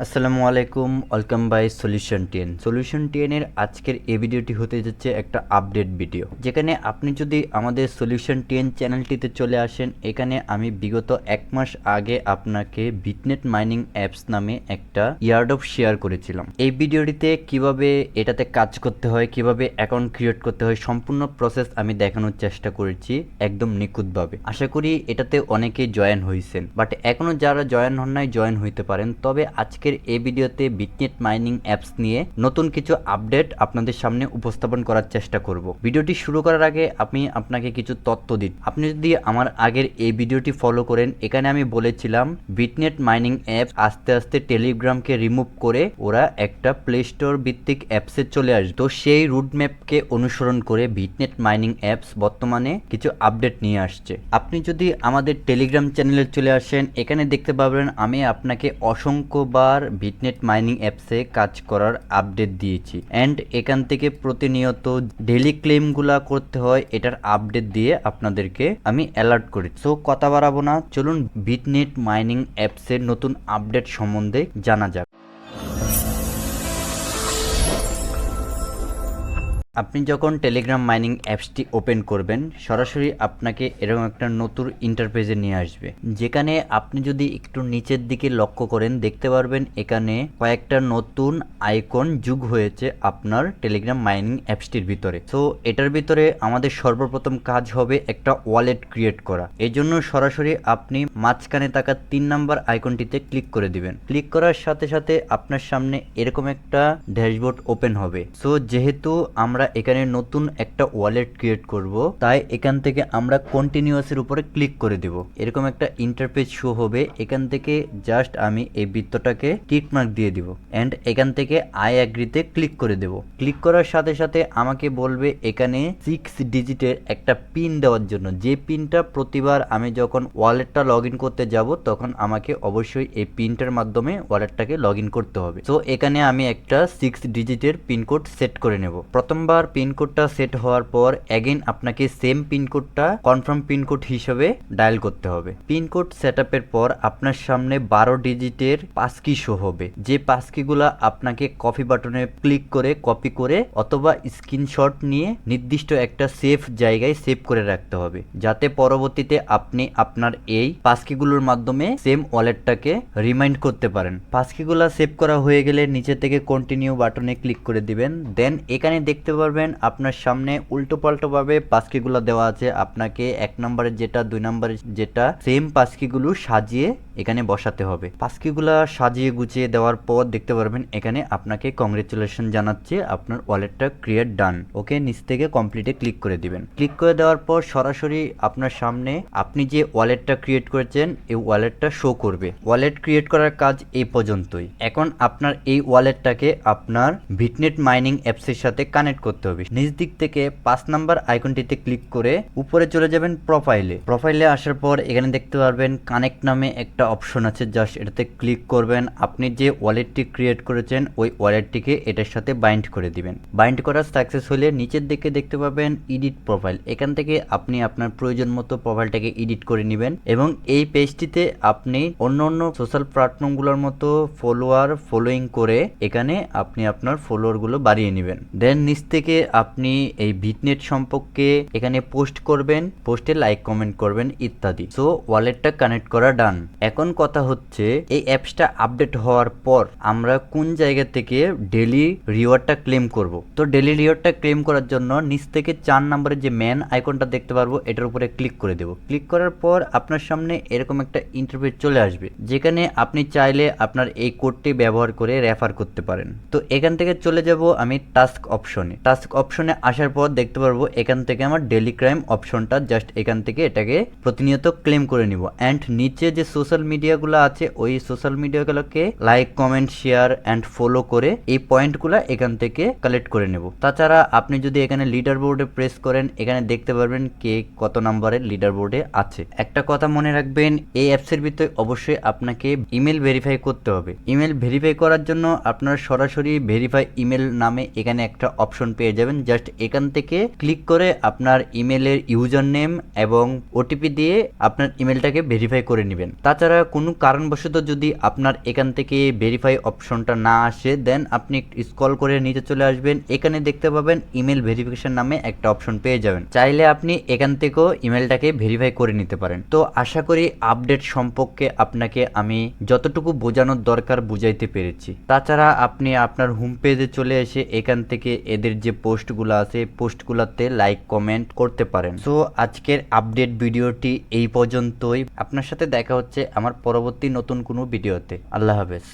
আসসালামু আলাইকুম, welcome by solution ten solution টেনের আজকের এই ভিডিওটি হতে যাচ্ছে একটা আপডেট ভিডিও। যেখানে আপনি যদি আমাদের সলিউশন টেন চ্যানেলটিতে চলে আসেন, এখানে আমি বিগত এক মাস আগে আপনাকে বিটনেট মাইনিং অ্যাপস নামে একটা ইয়ার্ড অফ শেয়ার করেছিলাম। এই ভিডিওটিতে কীভাবে এটাতে কাজ করতে হয়, কীভাবে অ্যাকাউন্ট ক্রিয়েট করতে হয়, সম্পূর্ণ প্রসেস আমি দেখানোর চেষ্টা করেছি একদম নিখুঁতভাবে। আশা করি এটাতে অনেকেই জয়েন হয়েছেন। বাট এখনও যারা জয়েন হন নাই, জয়েন হইতে পারেন। তবে আজকের এই ভিডিওতে বিটনেট মাইনিং অ্যাপস নিয়ে নতুন কিছু আপডেট আপনাদের সামনে উপস্থাপন করার চেষ্টা করব। ভিডিওটি শুরু করার আগে আমি আপনাকে কিছু তথ্য দিই। আপনি যদি আমার আগের এই ভিডিওটি ফলো করেন, এখানে আমি বলেছিলাম বিটনেট মাইনিং অ্যাপ আস্তে আস্তে টেলিগ্রামকে রিমুভ করে ওরা একটা প্লে স্টোর ভিত্তিক অ্যাপসে চলে আসবে। তো সেই রুটম্যাপকে অনুসরণ করে বিটনেট মাইনিং অ্যাপস বর্তমানে কিছু আপডেট নিয়ে আসছে। আপনি যদি আমাদের টেলিগ্রাম চ্যানেলে চলে আসেন, এখানে দেখতে পাবেন আমি আপনাকে অসংখ্যবার বিটনেট মাইনিং অ্যাপসে কাজ করার আপডেট দিয়েছি। অ্যান্ড এখান থেকে প্রতিনিয়ত ডেলি ক্লেমগুলা করতে হয়, এটার আপডেট দিয়ে আপনাদেরকে আমি অ্যালার্ট করি। সো কথা বাড়াবো না, চলুন বিটনেট মাইনিং অ্যাপসের নতুন আপডেট সম্বন্ধে জানা যাক। আপনি যখন টেলিগ্রাম মাইনিং অ্যাপসটি ওপেন করবেন, সরাসরি আপনাকে এরকম একটা নতুন ইন্টারপেজে নিয়ে আসবে। যেখানে আপনি যদি একটু নিচের দিকে লক্ষ্য করেন, দেখতে পারবেন এখানে কয়েকটা নতুন আইকন যুগ হয়েছে আপনার টেলিগ্রাম মাইনিং অ্যাপসটির ভিতরে। তো এটার ভিতরে আমাদের সর্বপ্রথম কাজ হবে একটা ওয়ালেট ক্রিয়েট করা। এই জন্য সরাসরি আপনি মাঝখানে থাকা তিন নাম্বার আইকনটিতে ক্লিক করে দিবেন। ক্লিক করার সাথে সাথে আপনার সামনে এরকম একটা ড্যাশবোর্ড ওপেন হবে। সো যেহেতু আমরা এখানে নতুন একটা ওয়ালেট ক্রিয়েট করব। তাই এখান থেকে আমরা কন্টিনিউয়াসের উপরে ক্লিক করে দেব। এরকম একটা ইন্টারপেজ শো হবে। এখান থেকে জাস্ট আমি এই বৃত্তটাকে টিক মার্ক দিয়ে দিব। এন্ড এখান থেকে আই অ্যাগ্রিতে ক্লিক করে দেব। ক্লিক করার সাথে সাথে আমাকে বলবে এখানে সিক্স ডিজিটের একটা পিন দেওয়ার জন্য। যে পিনটা প্রতিবার আমি যখন ওয়ালেটটা লগ ইন করতে যাব, তখন আমাকে অবশ্যই এই পিনটার মাধ্যমে ওয়ালেটটাকে লগ ইন করতে হবে। তো এখানে আমি একটা সিক্স ডিজিটের পিনকোড সেট করে নেব। প্রথমবার পিনকোডটা সেট হওয়ার পর অ্যাগেন আপনাকে সেম পিনকোডটা কনফার্ম পিনকোড হিসেবে ডায়াল করতে হবে। পিনকোড সেট আপের পর আপনার সামনে বারো ডিজিটের পাসকি শো হবে। যে পাসকিগুলা আপনাকে কপি বাটনে ক্লিক করে কপি করে অথবা স্ক্রিনশট নিয়ে নির্দিষ্ট একটা সেফ জায়গায় সেভ করে রাখতে হবে। যাতে পরবর্তীতে আপনি আপনার এই পাসকিগুলোর মাধ্যমে সেম ওয়ালেটটাকে রিমাইন্ড করতে পারেন। পাসকিগুলা সেভ করা হয়ে গেলে নিচে থেকে কন্টিনিউ বাটনে ক্লিক করে দিবেন। দেন এখানে দেখতে পারবেন। আপনার সামনে উল্টো পাল্টো ভাবে পাসকিগুলো দেওয়া আছে। আপনাকে এক নম্বরের যেটা, দুই নম্বরের যেটা সেম পাসকিগুলো সাজিয়ে এখানে বসাতে হবে। পাসকিগুলা সাজিয়ে গুছিয়ে দেওয়ার পর দেখতে পারবেন, এখানে আপনাকে কংগ্রেচুলেশন জানাচ্ছে আপনার ওয়ালেটটা ক্রিয়েট ডান ওকে নিচ থেকে কমপ্লিটে ক্লিক করে দিবেন। ক্লিক করে দেওয়ার পর সরাসরি আপনার সামনে আপনি যে ওয়ালেটটা ক্রিয়েট করেছেন, এই ওয়ালেটটা শো করবে। ওয়ালেট ক্রিয়েট করার কাজ এই পর্যন্তই। এখন আপনার এই ওয়ালেটটাকে আপনার ভিটনেট মাইনিং অ্যাপসের সাথে কানেক্ট করতে হবে। নিচ দিক থেকে পাঁচ নাম্বার আইকনটিতে ক্লিক করে উপরে চলে যাবেন প্রোফাইলে প্রোফাইলে আসার পর এখানে দেখতে পারবেন কানেক্ট নামে একটা অপশন আছে জাস্ট এটাতে ক্লিক করবেন। আপনি যে ওয়ালেটটি ক্রিয়েট করেছেন, ওই ওয়ালেটটিকে এটার সাথে বাইন্ড করে দিবেন। বাইন্ড করা সাকসেস হলে নিচের দিকে দেখতে পাবেন এডিট প্রোফাইল এখান থেকে আপনি আপনার প্রয়োজন মতো প্রোফাইলটাকে এডিট করে নেবেন এবং এই পেজটিতে আপনি অন্য অন্য সোশ্যাল প্ল্যাটফর্মগুলোর মতো ফলোয়ার ফলোয়িং করে এখানে আপনি আপনার ফলোয়ারগুলো বাড়িয়ে নেবেন। দেন নিচ থেকে আপনি এই ভিটনেট সম্পর্কে এখানে পোস্ট করবেন পোস্টে লাইক কমেন্ট করবেন, ইত্যাদি। সো ওয়ালেটটা কানেক্ট করা ডান এখন কথা হচ্ছে, এই অ্যাপসটা আপডেট হওয়ার পর আমরা কোন জায়গা থেকে ডেলি রিওয়ার্ডটা ক্লেম করব? তো ডেলি রিওয়ার্ডটা ক্লেম করার জন্য নিচ থেকে চার নম্বরের যে ম্যান আইকনটা দেখতে পারব, এটার উপরে ক্লিক করে দেব। ক্লিক করার পর আপনার সামনে এরকম একটা ইন্টারভিউ চলে আসবে, যেখানে আপনি চাইলে আপনার এই কোডটি ব্যবহার করে রেফার করতে পারেন। তো এখান থেকে চলে যাব আমি টাস্ক অপশনে টাস্ক অপশনে আসার পর দেখতে পারব এখান থেকে আমার ডেলি ক্রাইম অপশনটা জাস্ট এখান থেকে এটাকে প্রতিনিয়ত ক্লেম করে নিব। অ্যান্ড নিচে যে সোশ্যাল মিডিয়াগুলো আছে, ওই social মিডিয়াগুলোকে like comment share and follow করে এই পয়েন্টগুলো এখান থেকে কালেক্ট করে নেব। তাছাড়া আপনি যদি এখানে লিডার বোর্ডে প্রেস করেন, এখানে দেখতে পারবেন কে কত নম্বরের লিডার বোর্ডে আছে। একটা কথা মনে রাখবেন, এই অ্যাপসের ভিতরে অবশ্যই আপনাকে ইমেল ভেরিফাই করতে হবে। ইমেল ভেরিফাই করার জন্য আপনার সরাসরি ভেরিফাই ইমেল নামে এখানে একটা অপশন পেয়ে যাবেন। জাস্ট এখান থেকে ক্লিক করে আপনার ইমেলের ইউজার নেম এবং ওটিপি দিয়ে আপনার ইমেলটাকে ভেরিফাই করে নেবেন। তাছাড়া তাছাড়া কোনো কারণবশত যদি আপনার এখান থেকে ভেরিফাই অপশনটা না আসে দেন আপনি স্কল করে নিচে চলে আসবেন। এখানে দেখতে পাবেন ইমেল ভেরিফিকেশন নামে একটা অপশন পেয়ে যাবেন। চাইলে আপনি এখান থেকেও ইমেলটাকে ভেরিফাই করে নিতে পারেন। তো আশা করি আপডেট সম্পর্কে আপনাকে আমি যতটুকু বোঝানোর দরকার বুঝাইতে পেরেছি। তাছাড়া আপনি আপনার হোম পেজে চলে এসে এখান থেকে এদের যে পোস্টগুলো আছে, পোস্টগুলোতে লাইক কমেন্ট করতে পারেন। সো আজকের আপডেট ভিডিওটি এই পর্যন্তই। আপনার সাথে দেখা হচ্ছে আমার পরবর্তী নতুন কোনো ভিডিওতে। আল্লাহ হাফেজ।